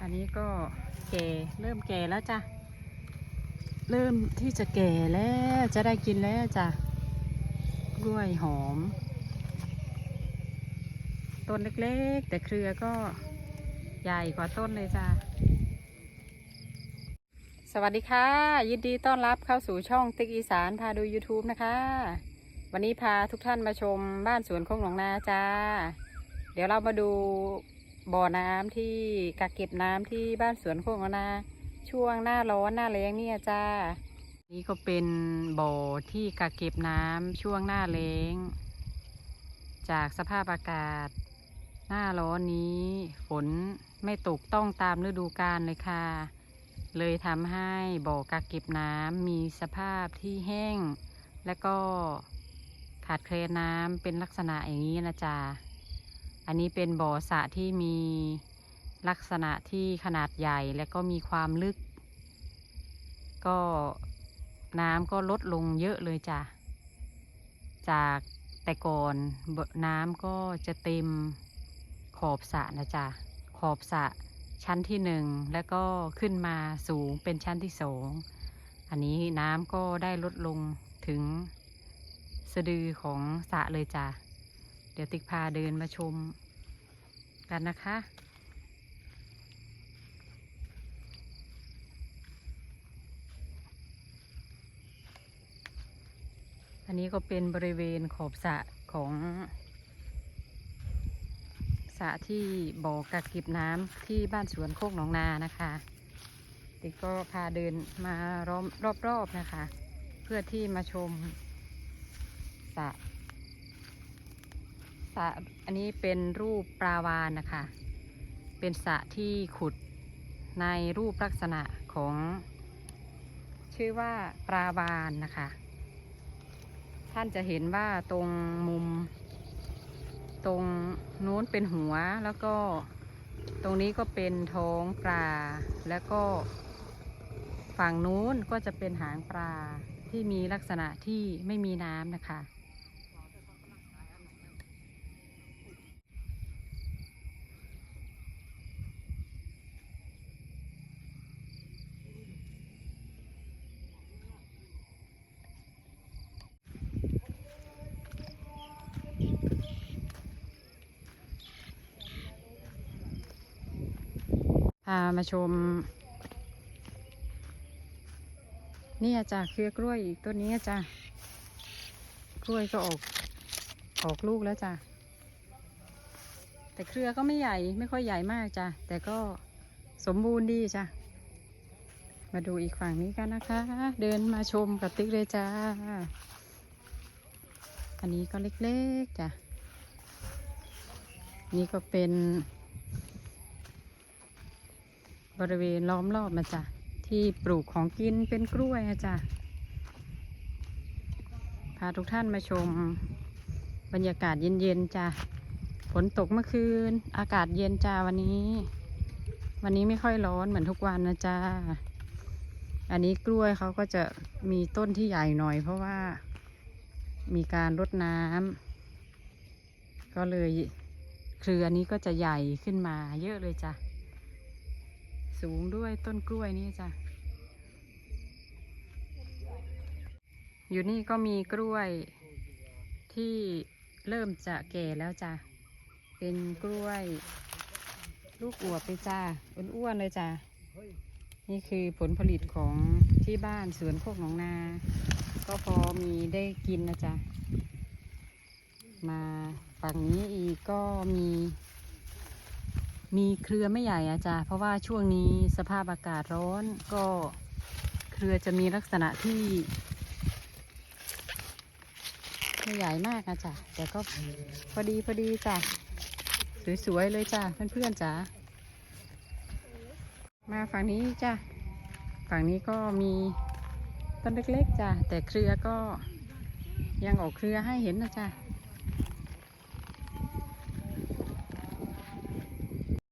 อันนี้ก็แก่เริ่มแก่แล้วจ้ะ เริ่มที่จะแก่แล้วจะได้กินแล้วจ้ะ กล้วยหอม ต้นเล็กๆ แต่เครือก็ใหญ่กว่าต้นเลยจ้ะ สวัสดีค่ะ ยินดีต้อนรับเข้าสู่ช่องติ๊กอีสานพาดู YouTube นะคะ วันนี้พาทุกท่านมาชมบ้านสวนโคงหนองนาจ้า เดี๋ยวเรามาดู บ่อน้ำที่กักเก็บน้ำที่บ้านสวนโคงนองนาช่วงหน้าร้อนหน้าแล้งเนี่ยจ้า นี่ก็เป็นบ่อที่กักเก็บน้ำช่วงหน้าแล้ง จากสภาพอากาศ หน้าร้อนนี้ฝนไม่ตกต้องตามฤดูกาลเลยค่ะ เลยทำให้บ่อกักเก็บน้ำมีสภาพที่แห้ง และก็ขาดแคลนน้ำเป็นลักษณะอย่างนี้นะจ๊ะ อันนี้เป็นบ่อสระที่มีลักษณะที่ขนาดใหญ่และก็มีความลึก ก็น้ำก็ลดลงเยอะเลยจ้ะ จากแต่ก่อนน้ำก็จะเต็มขอบสระนะจ๊ะ ขอบสระชั้นที่หนึ่งแล้วก็ขึ้นมาสูงเป็นชั้นที่สองอันนี้น้ำก็ได้ลดลงถึงสะดือของสระเลยจ้ะ ดี๋ยวติ๊กพาเดินมาชมกันนะคะ อันนี้ก็เป็นบริเวณขอบสระของสระที่บ่อกักเก็บน้ำที่บ้านสวนโคกหนองนานะคะติ๊กก็พาเดินมารอบรอบๆนะคะ เพื่อที่มาชมสระ ระอันนี้เป็นรูปปลาวานนะคะ เป็นสระที่ขุดในรูปลักษณะของ ชื่อว่าปลาวานนะคะ ท่านจะเห็นว่าตรงมุม ตรงนู้นเป็นหัวแล้วก็ตรงนี้ก็เป็นท้องปลา แล้วก็ฝั่งนู้นก็จะเป็นหางปลาที่มีลักษณะที่ไม่มีน้ำนะคะ พามาชมเนี่ยจ้ะเครือกล้วยอีกต้นนี้จ้ะกล้วยก็ออกออกลูกแล้วจ้ะแต่เครือก็ไม่ใหญ่ไม่ค่อยใหญ่มากจ้ะแต่ก็สมบูรณ์ดีจ้ะมาดูอีกฝั่งนี้กันนะคะ เดินมาชมกับติ๊กเลยจ้า อันนี้ก็เล็กๆจ้ะ นี่ก็เป็น บริเวณล้อมรอบมาจ้ะ ที่ปลูกของกินเป็นกล้วยนะจ้ะ พาทุกท่านมาชมบรรยากาศเย็นๆจ้ะ ฝนตกเมื่อคืน อากาศเย็นจ้าวันนี้ วันนี้ไม่ค่อยร้อนเหมือนทุกวันนะจ้าอันนี้กล้วยเขาก็จะมีต้นที่ใหญ่หน่อยเพราะว่า มีการรดน้ำก็เลยเครือนี้ก็จะใหญ่ขึ้นมาเยอะเลยจ้ะ สูงด้วยต้นกล้วยนี่จ้ะ อยู่นี่ก็มีกล้วยที่เริ่มจะแก่แล้วจ้ะ เป็นกล้วย ลูกอวบเลยจ้าอ้วนๆเลยจ้ะ นี่คือผลผลิตของที่บ้านสวนโคกหนองนา ก็พอมีได้กินนะจ๊ะ มาฝั่งนี้อีกก็มี มีเครือไม่ใหญ่อะจ้ะเพราะว่าช่วงนี้สภาพอากาศร้อนก็เครือจะมีลักษณะที่ไม่ใหญ่มากนะจ้ะแต่ก็พอดีพอดีจ้ะสวยๆเลยจ้ะเพื่อนๆจ้ะมาฝั่งนี้จ้ะฝั่งนี้ก็มี ต้นเล็กๆจ้ะแต่เครือก็ยังออกเครือให้เห็นนะจ้ะ